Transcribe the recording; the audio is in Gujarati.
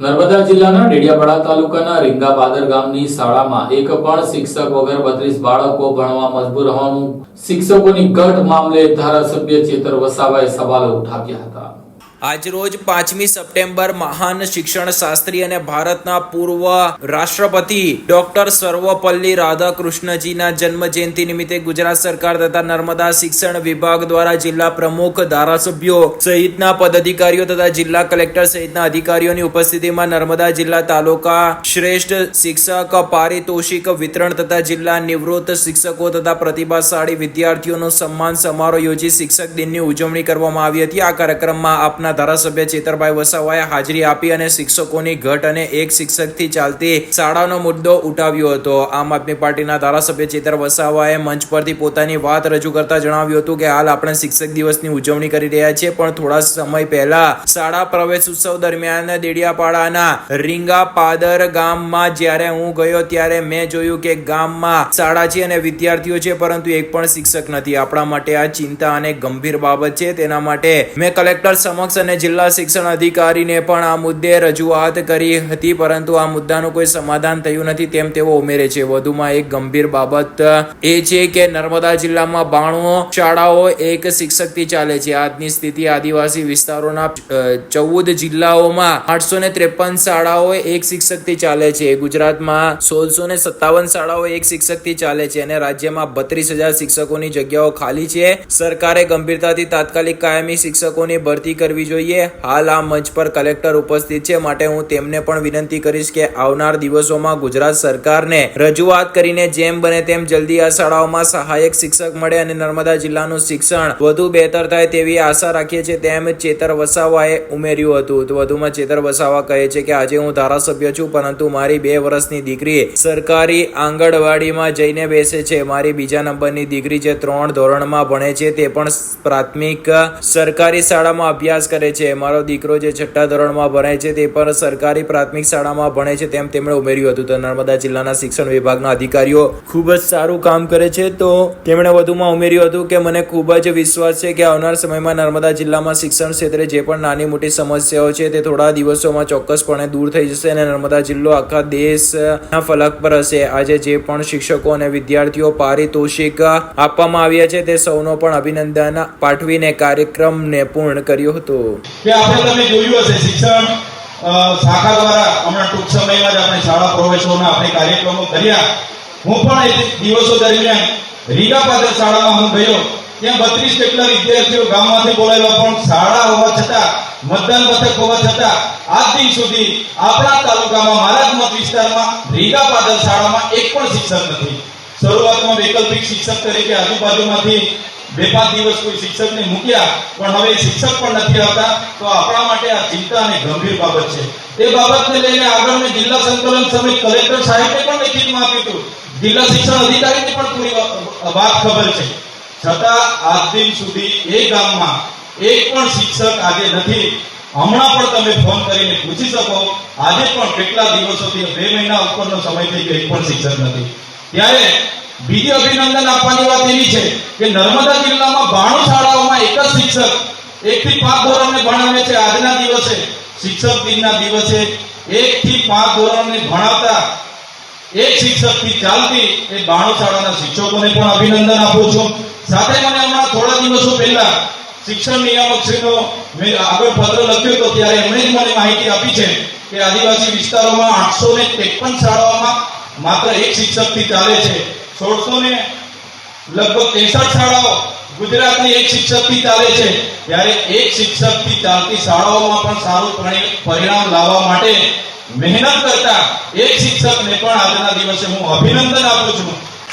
નર્મદા જિલ્લાના ડેડિયાપાડા તાલુકાના રીંગાપાદર ગામની શાળામાં એક પણ શિક્ષક વગર બત્રીસ બાળકો ભણવા મજબૂર હોવાનું શિક્ષકોની ઘટ મામલે ધારાસભ્ય ચેતર વસાવાએ સવાલો ઉઠાવ્યા હતા. આજરોજ પાંચમી સપ્ટેમ્બર મહાન શિક્ષણ શાસ્ત્રી અને ભારતના પૂર્વ રાષ્ટ્રપતિ ડોક્ટર સર્વપલ્લી રાધાકૃષ્ણજીના જન્મ જયંતિ નિમિત્તે ગુજરાત સરકાર તથા નર્મદા શિક્ષણ વિભાગ દ્વારા જિલ્લા પ્રમુખ ધારાસભ્યો સહિતના પદાધિકારીઓ તથા જિલ્લા કલેક્ટર સહિતના અધિકારીઓની ઉપસ્થિતિમાં નર્મદા જિલ્લા તાલુકા શ્રેષ્ઠ શિક્ષક પારિતોષિક વિતરણ તથા જિલ્લા નિવૃત્ત શિક્ષકો તથા પ્રતિભાશાળી વિદ્યાર્થીઓનો સન્માન સમારોહ યોજી શિક્ષક દિનની ઉજવણી કરવામાં આવી હતી. આ કાર્યક્રમમાં આપના ધારાસભ્ય ચેતરભાઈ વસાવાએ હાજરી આપી અને શિક્ષકોની ઘટ અને એક શિક્ષકથી ચાલતી શાળાનો મુદ્દો ઉઠાવ્યો હતો. આમ આદમી પાર્ટીના ધારાસભ્ય ચેતર વસાવાએ મંચ પરથી પોતાની વાત રજૂ કરતા જણાવ્યું હતું કે હાલ આપણે શિક્ષક દિવસની ઉજવણી કરી રહ્યા છીએ, પણ થોડા સમય પહેલા શાળા પ્રવેશ ઉત્સવ દરમિયાન દેડિયાપાડાના રીંગા પાદર ગામમાં જ્યારે હું ગયો ત્યારે મેં જોયું કે ગામમાં શાળા છે અને વિદ્યાર્થીઓ છે, પરંતુ એક પણ શિક્ષક નથી. આપણા માટે આ ચિંતા અને ગંભીર બાબત છે. તેના માટે મેં કલેક્ટર સમક્ષ અને જિલ્લા શિક્ષણ અધિકારીને પણ આ મુદ્દે રજૂઆત કરી હતી, પરંતુ આ મુદ્દાનું કોઈ સમાધાન થયું નથી તેમ તેઓ ઉમેરે છે. વધુમાં એક ગંભીર બાબત એ છે કે નર્મદા જિલ્લામાં બાણું શાળાઓ એક શિક્ષકથી ચાલે છે. આજની સ્થિતિ આદિવાસી વિસ્તારોના ચૌદ જિલ્લાઓમાં આઠસો ને ત્રેપન શાળાઓ એક શિક્ષકથી ચાલે છે. ગુજરાતમાં સોળસો ને સત્તાવન શાળાઓ એક શિક્ષકથી ચાલે છે અને રાજ્યમાં બત્રીસ હજાર શિક્ષકોની જગ્યાઓ ખાલી છે. સરકારે ગંભીરતાથી તાત્કાલિક કાયમી શિક્ષકોની ભરતી કરવી જોઈએ. હાલ આ મંચ પર કલેક્ટર ઉપસ્થિત છે માટે હું તેમને પણ વિનંતી કરીશ કે આવનાર દિવસોમાં ગુજરાત સરકારને રજૂઆત કરીને જેમ બને તેમ જલ્દી આ શાળાઓમાં સહાયક શિક્ષક મળે અને નર્મદા જિલ્લાનું શિક્ષણ વધુ બહેતર થાય તેવી આશા રાખીએ છીએ. તેમ ચેતર વસાવાએ ઉમેર્યું હતું. તો વધુમાં ચેતર વસાવા કહે છે કે, આજે હું ધારાસભ્ય છું, પરંતુ મારી બે વર્ષની દીકરી સરકારી આંગણવાડીમાં જઈને બેસે છે. મારી બીજા નંબરની દીકરી જે ત્રણ ધોરણમાં ભણે છે, તે પણ પ્રાથમિક સરકારી શાળામાં અભ્યાસ કરે છે. મારો દીકરો જે છઠ્ઠા ધોરણમાં ભણે છે તે પણ સરકારી પ્રાથમિક શાળામાં ભણે છે તેમ તેમણે ઉમેર્યું હતું. તો નર્મદા જિલ્લાના શિક્ષણ વિભાગના અધિકારીઓ ખૂબ જ સારું કામ કરે છે. તો તેમણે વધુમાં ઉમેર્યું હતું કે મને ખૂબ જ વિશ્વાસ છે કે આવનાર સમયમાં નર્મદા જિલ્લામાં શિક્ષણ ક્ષેત્રે જે પણ નાની મોટી સમસ્યાઓ છે તે થોડા દિવસોમાં ચોક્કસપણે દૂર થઈ જશે અને નર્મદા જિલ્લો આખા દેશના ફલક પર હશે. આજે જે પણ શિક્ષકો અને વિદ્યાર્થીઓ પારિતોષિક આપવામાં આવ્યા છે તે સૌનો પણ અભિનંદન પાઠવીને કાર્યક્રમને પૂર્ણ કર્યો હતો. કે આપણે તમે જોયું હશે, શિક્ષણ શાખા દ્વારા હમણાં ટૂંક સમયમાં જ આપણે શાળા પ્રવેશોના આપણે કાર્યક્રમો કર્યા. હું પણ એ દિવસો દરમિયાન રીગા પાદર શાળામાં હું ગયો. ત્યાં બત્રીસ જેટલા વિદ્યાર્થીઓ ગામમાંથી બોલાયેલા પણ શાળા હોવા છતાં, મતદાન મથક હોવા છતાં, આજ દિન સુધી આપણા તાલુકામાં, મારા મત વિસ્તારમાં રીગા પાદર શાળામાં એક પણ શિક્ષક નથી. શરૂઆતમાં વૈકલ્પિક શિક્ષક તરીકે આજુબાજુમાંથી બે પાંચ દિવસ કોઈ શિક્ષકને મૂક્યા, પણ હવે શિક્ષક પણ નથી આવતા, તો આપણા માટે આ ચિંતા અને ગંભીર બાબત છે. એ બાબતને લઈને આગળ મેં જિલ્લા સંકલન સમિતિ કલેક્ટર સાહેબને પણ લેખિતમાં આપ્યું હતું જિલ્લા શિક્ષણ અધિકારીને પણ પૂરી વાત ખબર છે. છતાં આજ દિન સુધી એ ગામમાં એક પણ શિક્ષક આજે નથી. હમણાં પણ તમે ફોન કરીને પૂછી શકો, આજે પણ કેટલા દિવસોથી, બે મહિના ઉપરનો સમય થઈ ગયો, એક પણ શિક્ષક નથી. ત્યારે બીજી અભિનંદન આપવાની વાત એવી છે કે નર્મદા જિલ્લામાં બાણું શાળાઓમાં એક જ શિક્ષક એક થી પાંચ ધોરણને ભણાવે છે. આજના દિવસે શિક્ષક દિનના દિવસે એક થી પાંચ ધોરણને ભણાવતા એક શિક્ષકથી ચાલતી એ બાણું શાળાના શિક્ષકોને પણ અભિનંદન આપું છું. સાથે મને હમણાં થોડા દિવસો પહેલા શિક્ષણ નિયામક શ્રીનો મેં આગળ પત્ર લખ્યો હતો, ત્યારે એમણે જ મને માહિતી આપી છે કે આદિવાસી વિસ્તારોમાં આઠસો ને ત્રેપન શાળાઓમાં માત્ર એક શિક્ષકથી ચાલે છે. સોળસો ને લગભગ ત્રેસઠ શાળાઓ ગુજરાતની એક શિક્ષકથી ચાલે છે. ત્યારે એક શિક્ષકથી ચાલતી શાળાઓમાં પણ સારું પરિ- પરિણામ લાવવા માટે મહેનત કરતા એક શિક્ષકને પણ આજના દિવસે હું અભિનંદન આપું છું.